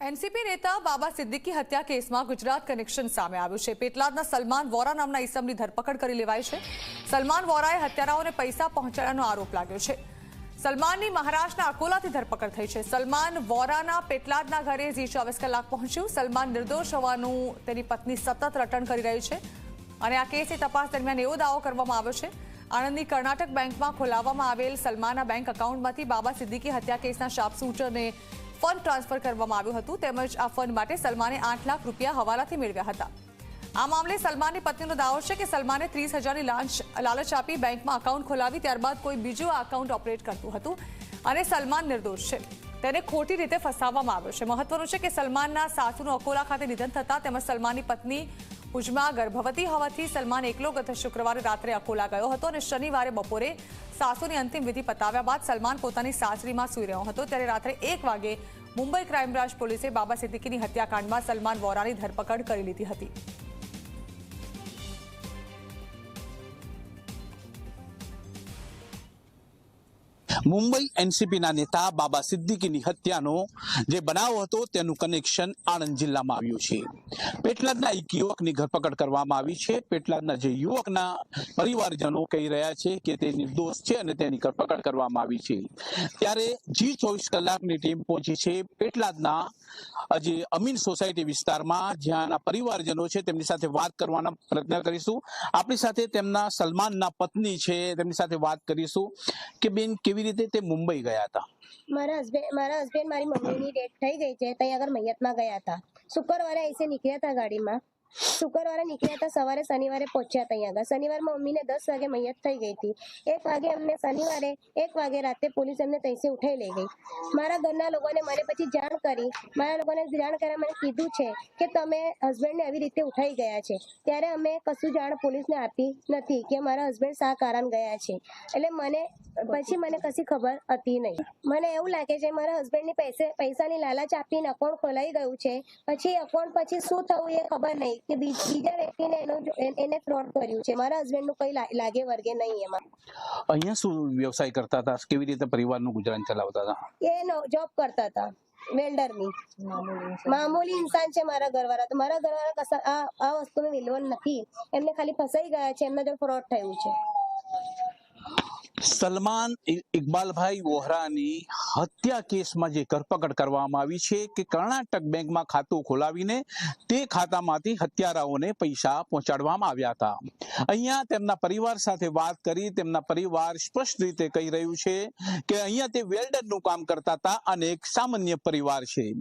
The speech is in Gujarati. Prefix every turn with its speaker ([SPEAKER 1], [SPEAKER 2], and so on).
[SPEAKER 1] એનસીપી નેતા બાબા સિદ્દીકી હત્યા કેસમાં ગુજરાત કનેક્શન સામે આવ્યું છે. પેટલાદના સલમાન વોરા નામના ઈસમની ધરપકડ કરી લેવાઈ છે. સલમાન વોરાએ હત્યારાઓને પૈસા પહોંચાડવાનો આરોપ લાગ્યો છે. સલમાનની મહારાષ્ટ્રના અકોલાથી ધરપકડ થઈ છે. સલમાન વોરાના પેટલાદના ઘરે જી ચોવીસ કલાક પહોંચ્યું. સલમાન નિર્દોષ હોવાનું તેની પત્ની સતત રટણ કરી રહી છે. અને આ કેસની તપાસ દરમિયાન એવો દાવો કરવામાં આવ્યો છે આણંદની કર્ણાટક બેંકમાં ખોલાવવામાં આવેલ સલમાનના બેંક એકાઉન્ટમાંથી બાબા સિદ્દીકી હત્યા કેસના શાપસૂટરને ફંડ ટ્રાન્સફર કરવામાં આવ્યું હતું. તેમજ આ ફંડ માટે સલમાને આઠ લાખ રૂપિયા હવાલાથી મેળવ્યા હતા. આ મામલે સલમાનની પત્નીનો દાવો છે કે સલમાને ત્રીસ હજારની લાંચ લાલચ આપી બેંકમાં અકાઉન્ટ ખોલાવી ત્યારબાદ કોઈ બીજું આ અકાઉન્ટ ઓપરેટ કરતું હતું અને સલમાન નિર્દોષ છે. તેને ખોટી રીતે ફસાવવામાં આવ્યો છે. મહત્વનું છે કે સલમાનના સાસુનું અકોલા ખાતે નિધન થતા તેમજ સલમાનની પત્ની ઉજમા ગર્ભવતી હોવાથી સલમાન એકલો ગત શુક્રવારે રાત્રે અકોલા ગયો હતો અને શનિવારે બપોરે સાસુની અંતિમ વિધિ પતાવ્યા બાદ સલમાન પોતાની સાસરીમાં સૂઈ રહ્યો હતો. ત્યારે રાત્રે એક વાગે મુંબઈ ક્રાઇમ બ્રાન્ચ પોલીસે બાબા સિદ્દીકીની હત્યાકાંડમાં સલમાન વોરાની ધરપકડ કરી લીધી હતી.
[SPEAKER 2] મુંબઈ એનસીપીના નેતા બાબા સિદ્દીકીની હત્યાનો જે બનાવ હતો તેનું કનેક્શન આણંદ જિલ્લામાં આવ્યું છે. પેટલાદના એક યુવકની ધરપકડ કરવામાં આવી છે. પેટલાદના જે યુવકના પરિવારજનો કહી રહ્યા છે કે તે નિર્દોષ છે અને તેની ધરપકડ કરવામાં આવી છે. ત્યારે જી ચોવીસ કલાકની ટીમ પહોંચી છે પેટલાદના જે અમીન સોસાયટી વિસ્તારમાં. જ્યાંના પરિવારજનો છે તેમની સાથે વાત કરવાના પ્રયત્ન કરીશું. આપણી સાથે તેમના સલમાનના પત્ની છે. તેમની સાથે વાત કરીશું. કે બેન, કેવી રીતે તે મુંબઈ ગયા હતા?
[SPEAKER 3] મારા હસબન્ડ મારા હસબન્ડ મારી મમ્મીની ડેથ થઈ ગઈ છે. ત્યાં આગળ મૈયતમાં ગયા હતા. શુક્રવારે અહીંથી નીકળ્યા હતા ગાડીમાં. શુક્રવારે નીકળ્યા હતા, સવારે શનિવારે પહોંચ્યા ત્યાં આગળ. શનિવારમાં મમ્મીને દસ વાગે મૈયત થઈ ગઈ હતી. એક વાગે અમને શનિવારે, એક વાગે રાતે પોલીસ અમને ત્યાંથી ઉઠાઈ લઈ ગઈ. મારા ઘરના લોકોને મને પછી જાણ કરી. મારા લોકોને જાણ કર્યા મને કીધું છે કે તમે હસબન્ડને આવી રીતે ઉઠાઈ ગયા છે. ત્યારે અમે કશું જાણ પોલીસને આપી નથી કે મારા હસબન્ડ શા કારણ ગયા છે. એટલે મને, પછી મને કશી ખબર હતી નહીં. મને એવું લાગે છે મારા હસબન્ડની પૈસે, પૈસાની લાલચ આપીને અકાઉન્ટ ખોલાઈ ગયું છે. પછી અકાઉન્ટ પછી શું થવું એ ખબર નહીં. કે બીજા વ્યક્તિને એનું એને ફ્રોડ કર્યું છે. મારા હસબન્ડનું કઈ લાગે વર્ગે નહીં એમાં.
[SPEAKER 2] અહીંયા શું વ્યવસાય કરતા હતા? કેવી રીતે પરિવારનું ગુજરાન ચલાવતા હતા?
[SPEAKER 3] એ જોબ કરતા હતા વેલ્ડરની મામૂલી ઇન્સાન છે મારા ઘરવાળા. તો મારા ઘરવાળા કશા આ આ વસ્તુનું વિલવન નથી. એમને ખાલી ફસાઈ ગયા છે. એમના જો ફ્રોડ થયું છે.
[SPEAKER 2] સલમાન ઇકબાલભાઈ વોહરાની હત્યા કેસમાં જે ધરપકડ કરવામાં આવી છે કે કર્ણાટક બેંકમાં ખાતું ખોલાવીને તે ખાતામાંથી હત્યારાઓને પૈસા પહોંચાડવામાં આવ્યા હતા. અહીંયા તેમના પરિવાર સાથે વાત કરી તેમના પરિવાર સ્પષ્ટ રીતે કહી રહ્યું છે કે અહીંયા તે વેલ્ડરનું કામ કરતા હતા અને એક સામાન્ય પરિવાર છે.